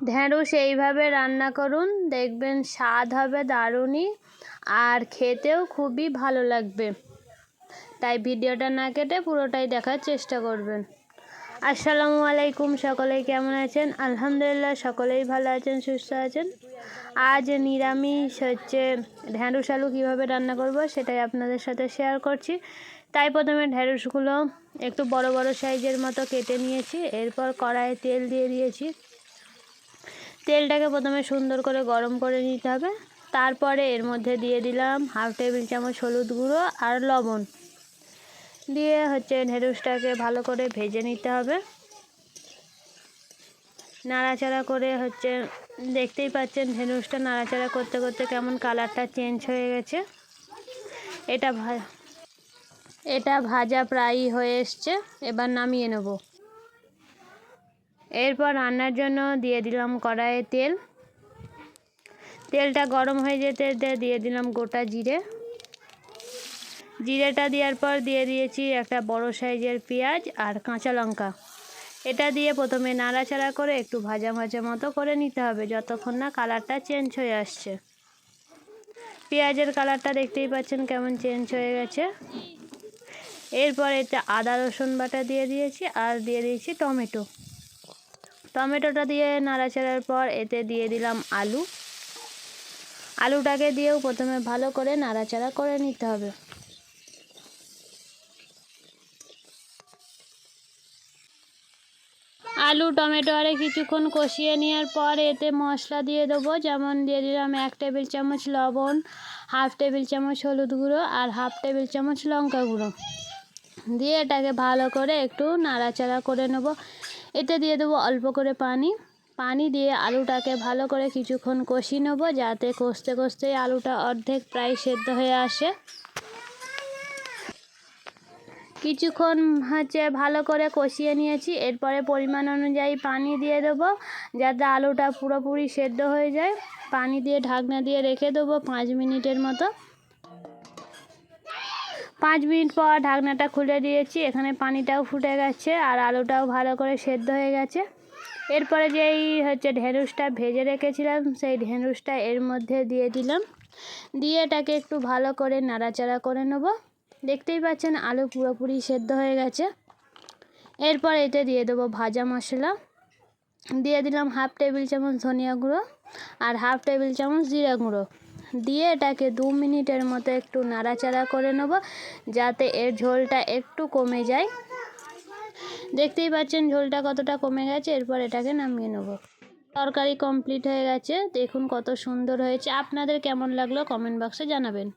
ঢ্যাঁড়স এইভাবে রান্না করুন, দেখবেন স্বাদ হবে দারুণই আর খেতেও খুবই ভালো লাগবে। তাই ভিডিওটা না কেটে পুরোটাই দেখার চেষ্টা করবেন। আসসালামু আলাইকুম, সকলেই কেমন আছেন? আলহামদুলিল্লাহ, সকলেই ভালো আছেন, সুস্থ আছেন। আজ নিরামিষ হচ্ছে ঢ্যাঁড়স আলু কীভাবে রান্না করব সেটাই আপনাদের সাথে শেয়ার করছি। তাই প্রথমে ঢ্যাঁড়সগুলো একটু বড় বড় সাইজের মতো কেটে নিয়েছি, এরপর কড়াইয়ে তেল দিয়ে দিয়েছি। তেলটাকে প্রথমে সুন্দর করে গরম করে নিতে হবে। তারপরে এর মধ্যে দিয়ে দিলাম হাফ টেবিল চামচ হলুদ গুঁড়ো আর লবণ। দিয়ে হচ্ছে ঢেঁড়সটাকে ভালো করে ভেজে নিতে হবে। নাড়াচাড়া করে হচ্ছে, দেখতেই পাচ্ছেন ঢেঁড়সটা নাড়াচাড়া করতে করতে কেমন কালারটা চেঞ্জ হয়ে গেছে। এটা ভা, এটা ভাজা প্রায়ই হয়ে এসছে। এবার নামিয়ে নেব। এরপর রান্নার জন্য দিয়ে দিলাম কড়াইয়ে তেল। তেলটা গরম হয়ে যেতে দিয়ে দিলাম গোটা জিরে। জিরেটা দেওয়ার পর দিয়ে দিয়েছি একটা বড় সাইজের পেঁয়াজ আর কাঁচা লঙ্কা। এটা দিয়ে প্রথমে নাড়াচাড়া করে একটু ভাজা ভাজা মতো করে নিতে হবে যতক্ষণ না কালারটা চেঞ্জ হয়ে আসছে। পেঁয়াজের কালারটা দেখতেই পাচ্ছেন কেমন চেঞ্জ হয়ে গেছে। এরপর এতে আদা রসুন বাটা দিয়ে দিয়েছি আর দিয়ে দিয়েছি টমেটো। টমেটোটা দিয়ে নাড়াচাড়ার পর এতে দিয়ে দিলাম আলু। আলুটাকে দিয়েও প্রথমে ভালো করে নাড়াচাড়া করে নিতে হবে। আলু, টমেটো আরে কিছুক্ষণ কষিয়ে নেওয়ার পর এতে মশলা দিয়ে দেবো। যেমন দিয়ে দিলাম এক টেবিল চামচ লবণ, হাফ টেবিল চামচ হলুদ গুঁড়ো আর হাফ টেবিল চামচ লঙ্কা গুঁড়ো। দিয়ে এটাকে ভালো করে একটু নাড়াচাড়া করে নেব। এতে দিয়ে দেবো অল্প করে পানি। পানি দিয়ে আলুটাকে ভালো করে কিছুক্ষণ কষিয়ে নেব যাতে কষতে কষতেই আলুটা অর্ধেক প্রায় সেদ্ধ হয়ে আসে। কিছুক্ষণ হচ্ছে ভালো করে কষিয়ে নিয়েছি। এরপরে পরিমাণ অনুযায়ী পানি দিয়ে দেবো যাতে আলুটা পুরোপুরি সেদ্ধ হয়ে যায়। পানি দিয়ে ঢাকনা দিয়ে রেখে দেবো পাঁচ মিনিটের মতো। পাঁচ মিনিট পর ঢাকনাটা খুলে দিয়েছি। এখানে পানিটাও ফুটে গেছে আর আলুটাও ভালো করে সেদ্ধ হয়ে গেছে। এরপরে যেই হচ্ছে ঢেঁড়সটা ভেজে রেখেছিলাম, সেই ঢেঁড়সটা এর মধ্যে দিয়ে দিলাম। দিয়ে এটাকে একটু ভালো করে নাড়াচাড়া করে নেব। দেখতেই পাচ্ছেন আলু পুরোপুরি সেদ্ধ হয়ে গেছে। এরপর এতে দিয়ে দেবো ভাজা মশলা। দিয়ে দিলাম হাফ টেবিল চামচ ধনিয়া গুঁড়ো আর হাফ টেবিল চামচ জিরা গুঁড়ো। দিয়ে এটাকে দু মিনিটের মতো একটু নাড়াচাড়া করে নেব, যাতে এর ঝোলটা একটু কমে যায়। দেখতেই পাচ্ছেন ঝোলটা কতটা কমে গেছে, এরপর এটাকে নামিয়ে নেব। তরকারি কমপ্লিট হয়ে গেছে, দেখুন কত সুন্দর হয়েছে। আপনাদের কেমন লাগল কমেন্ট বক্সে জানাবেন।